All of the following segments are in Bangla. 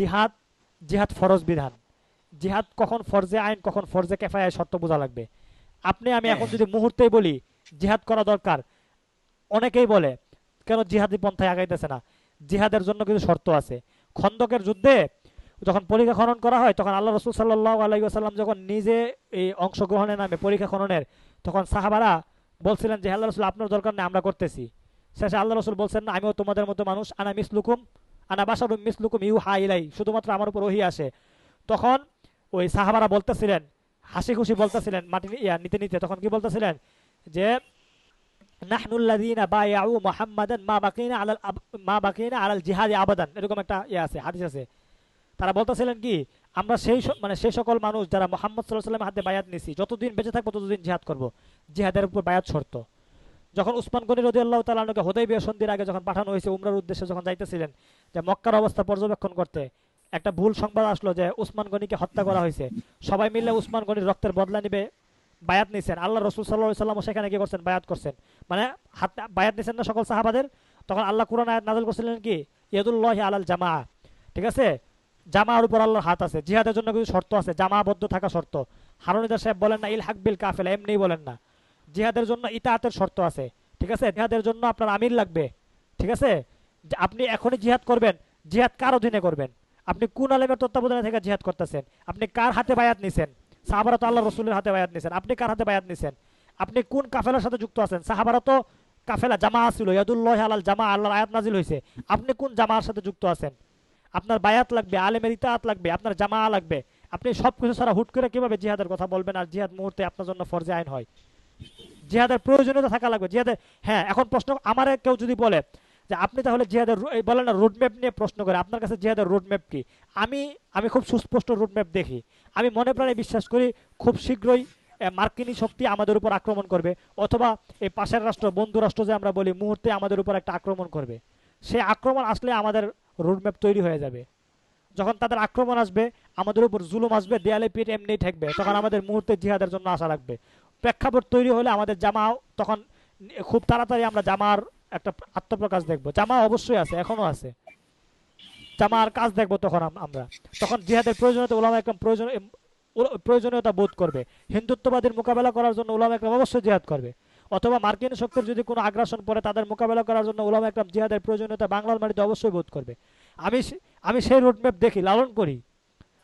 জিহাদ জিহাদ ফরজ বিধান। জিহাদ কখন ফরজে আইন, কখন ফরজে কেফায় শর্ত বোঝা লাগবে। আপনি, আমি এখন। যদি মুহূর্তেই বলি, জিহাদ করা দরকার, অনেকেই বলে, কেন জিহাদি পন্থায় আগাইতেছে না? জিহাদের জন্য কিছু শর্ত আছে। খন্দকের যুদ্ধে যখন পরীক্ষা খনন করা হয়, তখন আল্লাহ রসুল সাল্লাহ আলাইসাল্লাম যখন নিজে এই অংশগ্রহণের নামে পরীক্ষা খননের, তখন সাহাবারা বলছিলেন যে আল্লাহ রসুল, আপনার দরকার নেই, আমরা করতেছি। শেষে আল্লাহ রসুল বলছেন, না, আমিও তোমাদের মতো মানুষ, আনা মিসলুকুম শুধুমাত্র আমার উপর আসে তখন ওই সাহাবারা বলতেছিলেন, হাসি খুশি বলতেছিলেন, মাটি ইয়া, নিতে নিতে, তখন কি বলতেছিলেন? যে মা মা জিহাদি এরকম একটা আছে তারা বলতেছিলেন কি, আমরা সেই মানে সেই সকল মানুষ যারা মোহাম্মদ সাল্লাহ সাল্লামের হাতে বায়াত নিছি, যতদিন বেঁচে থাকব ততদিন জিহাদ করব। জিহাদের উপর বায়াত শর্ত। যখন উসমান গনি রদি আল্লাহ হোদাই বিয়ে সন্ধির আগে যখন পাঠানো হয়েছে উমরার উদ্দেশ্যে যখন যাইতেছিলেন, যে মক্কার অবস্থা পর্যবেক্ষণ করতে, একটা ভুল সংবাদ আসলো যে উসমান গনিকে হত্যা করা হয়েছে। সবাই মিলে উসমান গনির রক্তের বদলা নিবে, বায়াত নিছেন। আল্লাহ রসুল সাল্লাহ সাল্লাম সেখানে কি করছেন, বায়াত করছেন। মানে হাত বায়াত নিছেন না সকল সাহাবাদের? তখন আল্লাহ কুরআন আয়াত নাজল করছিলেন কি? ইয়াদুল্লাহ আলাল জামা। ঠিক আছে? জামার উপর আল্লাহর হাত আছে। জিহাদের জন্য কিছু শর্ত আছে। জামাবদ্ধ থাকা শর্ত। হারুনিদার সাহেব বলেন না ইল হাকবিল কাফেলা এমনি বলেন না। জিহাদের জন্য ইতাহাতের শর্ত আছে, ঠিক আছে? জিহাদের জন্য আপনার আমির লাগবে, ঠিক আছে? আপনি এখনই জিহাদ করবেন, জিহাদ কার অধীনে করবেন? আপনি কোন আলেমের তত্ত্বাবধানে থেকে জিহাদ করতেছেন? আপনি কার হাতে বায়াত নিছেন? সাহাবারা তো আল্লাহ রসুলের হাতে বায়াত নিছেন। আপনি কার হাতে বায়াত নিছেন? আপনি কোন কাফেলার সাথে যুক্ত আছেন? সাহাবারা তো কাফেলা জামা ছিল। ইয়াদুল্লাহ আলাল জামা আল্লাহর আয়াত নাজিল হয়েছে আপনি কোন জামার সাথে যুক্ত আছেন? আপনার বায়াত লাগবে, আলেমের ইতাহাত লাগবে, আপনার জামা লাগবে। আপনি সব কিছু ছাড়া হুট করে কীভাবে জিহাদের কথা বলবেন? আর জিহাদ মুহূর্তে আপনার জন্য ফরজে আইন হয়। জিহাদের প্রয়োজনীয়তা থাকা লাগবে। জিহাদের হ্যাঁ এখন প্রশ্ন, আমার কেউ যদি বলে যে আপনি তাহলে জিহাদের বলেন না রোডম্যাপ নিয়ে প্রশ্ন করে, আপনার কাছে জিহাদের রোডম্যাপ কি? আমি আমি খুব সুস্পষ্ট রোডম্যাপ দেখি। আমি মনে প্রাণে বিশ্বাস করি খুব শীঘ্রই মার্কিনী শক্তি আমাদের উপর আক্রমণ করবে, অথবা এই পাশের রাষ্ট্র, বন্ধু রাষ্ট্র যে আমরা বলি, মুহূর্তে আমাদের উপর একটা আক্রমণ করবে। সে আক্রমণ আসলে আমাদের রোডম্যাপ তৈরি হয়ে যাবে। যখন তাদের আক্রমণ আসবে, আমাদের উপর জুলুম আসবে, দেয়ালে পিঠ এমনি ঠেকবে, তখন আমাদের মুহূর্তে জিহাদের জন্য আশা রাখবে প্রেক্ষাপট তৈরি হলে আমাদের জামা তখন খুব তাড়াতাড়ি আমরা জামার একটা আত্মপ্রকাশ দেখব। জামা অবশ্যই আছে, এখনও আছে। জামার কাজ দেখব তখন আমরা। তখন জিহাদের প্রয়োজনীয়তা ওলামা একদম প্রয়োজন প্রয়োজনীয়তা বোধ করবে। হিন্দুত্ববাদীর মোকাবেলা করার জন্য ওলামা একদম অবশ্যই জিহাদ করবে। অথবা মার্কিন শক্তির যদি কোনো আগ্রাসন পড়ে, তাদের মোকাবেলা করার জন্য ওলামা একদম জিহাদের প্রয়োজনীয়তা বাংলার মাটিতে অবশ্যই বোধ করবে। আমি আমি সেই রুটম্যাপ দেখি, লালন করি।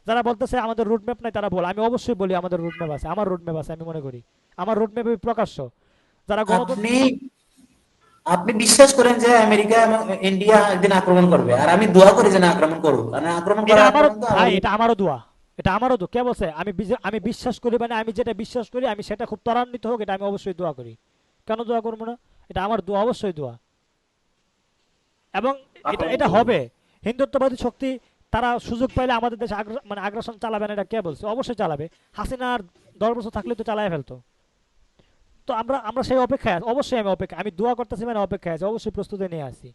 যারা বলতেছে আমাদের রুটম্যাপ নাই তারা বল। আমি অবশ্যই বলি আমাদের রুটম্যাপ আছে আমার রুটম্যাপ আছে আমি মনে করি। আমার রুটম্যাপ প্রকাশ্য। যারা আপনি আপনি বিশ্বাস করেন যে আমেরিকা এবং ইন্ডিয়া একদিন আক্রমণ করবে? আর আমি দোয়া করি যে না আক্রমণ করুক। মানে আক্রমণ করা আমারও ভাই এটা আমারও দোয়া। এটা আমারও দোয়া। কে বলছে? আমি আমি বিশ্বাস করি মানে আমি যেটা বিশ্বাস করি আমি সেটা খুব ত্বরান্বিত হোক এটা আমি অবশ্যই দোয়া করি। কেন দোয়া করব না? এটা আমার দোয়া অবশ্যই দোয়া। এবং এটা এটা হবে। হিন্দুত্ববাদী শক্তি তারা সুযোগ পাইলে আমাদের দেশে মানে আগ্রাসন চালাবে না, এটা কে বলছে? অবশ্যই চালাবে। হাসিনার দশ বছর থাকলে তো চালায় ফেলতো। তো আমরা আমরা সেই অপেক্ষায় অবশ্যই আমি অপেক্ষা আমি দোয়া করতেছি মানে অপেক্ষায় আছি। অবশ্যই প্রস্তুতি নিয়ে আসি